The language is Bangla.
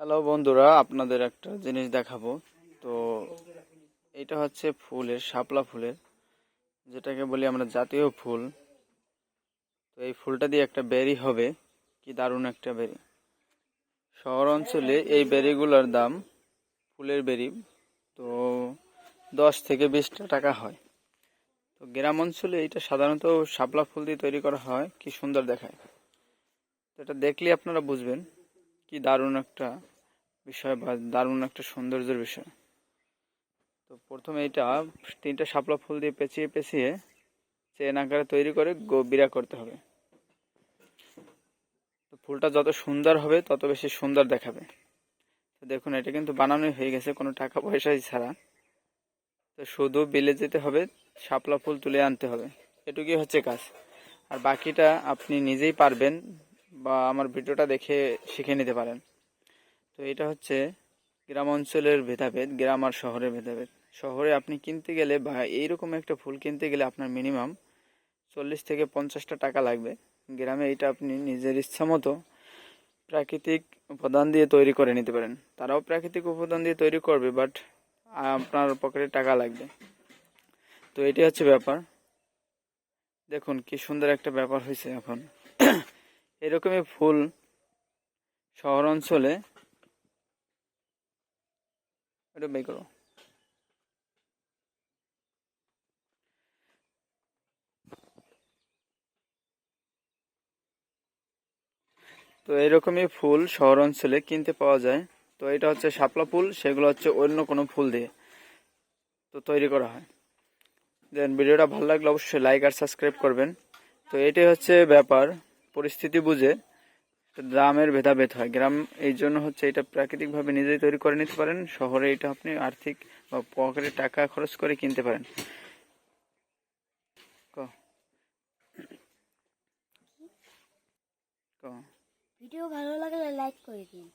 হ্যালো বন্ধুরা, আপনাদের একটা জিনিস দেখাবো। তো এটা হচ্ছে ফুলের, শাপলা ফুলের, যেটাকে বলি আমরা জাতীয় ফুল। তো এই ফুলটা দিয়ে একটা বেরি হবে। কি দারুণ একটা বেরি। শহর অঞ্চলে এই বেরিগুলোর দাম ফুলের বেরি, তো দশ থেকে বিশটা টাকা হয়। তো গ্রাম অঞ্চলে এটা সাধারণত শাপলা ফুল দিয়ে তৈরি করা হয়। কি সুন্দর দেখায়। তো এটা দেখলে আপনারা বুঝবেন। কি দারুণ একটা বিষয় বা দারুণ একটা সৌন্দর্যের বিষয়। তো প্রথমে এটা তিনটা শাপলা ফুল দিয়ে পেঁচিয়ে পেঁচিয়ে চেন আকারে তৈরি করে বিড়া করতে হবে। তো ফুলটা যত সুন্দর হবে, তত বেশি সুন্দর দেখাবে। তো দেখুন, এটা কিন্তু বানানোই হয়ে গেছে, কোনো টাকা পয়সাই ছাড়া। তো শুধু বিলে যেতে হবে, শাপলা ফুল তুলে আনতে হবে। এটুকুই হচ্ছে কাজ। আর বাকিটা আপনি নিজেই পারবেন বা আমার ভিডিওটা দেখে শিখে নিতে পারেন। তো এটা হচ্ছে গ্রাম অঞ্চলের ভেদাভেদ, গ্রাম আর শহরের ভেদাভেদ। শহরে আপনি কিনতে গেলে বা এইরকম একটা ফুল কিনতে গেলে আপনার মিনিমাম চল্লিশ থেকে পঞ্চাশটা টাকা লাগবে। গ্রামে এটা আপনি নিজের ইচ্ছা মতো প্রাকৃতিক উপাদান দিয়ে তৈরি করে নিতে পারেন। তারাও প্রাকৃতিক উপাদান দিয়ে তৈরি করবে, বাট আপনার পকেটে টাকা লাগবে। তো এটি হচ্ছে ব্যাপার। দেখুন, কি সুন্দর একটা ব্যাপার হয়েছে এখন। এরকমই ফুল শহর অঞ্চলে এটা বের করো। তো এরকমই ফুল শহর অঞ্চলে কিনতে পাওয়া যায়। তো এটা হচ্ছে শাপলা ফুল, সেগুলো হচ্ছে অন্য কোনো ফুল দিয়ে তো তৈরি করা হয়। দেন ভিডিওটা ভালো লাগলে অবশ্যই লাইক আর সাবস্ক্রাইব করবেন। তো এটাই হচ্ছে ব্যাপার। পরিস্থিতি বুঝে দামের ভেদাভেদ হয়। গ্রাম এই জন্য হচ্ছে এটা প্রাকৃতিকভাবে নিজেই তৈরি করে নিতে পারেন। শহরে এটা আপনি আর্থিক বা পকেটে টাকা খরচ করে কিনতে পারেন। ভিডিও ভালো লাগলে লাইক করে দিন।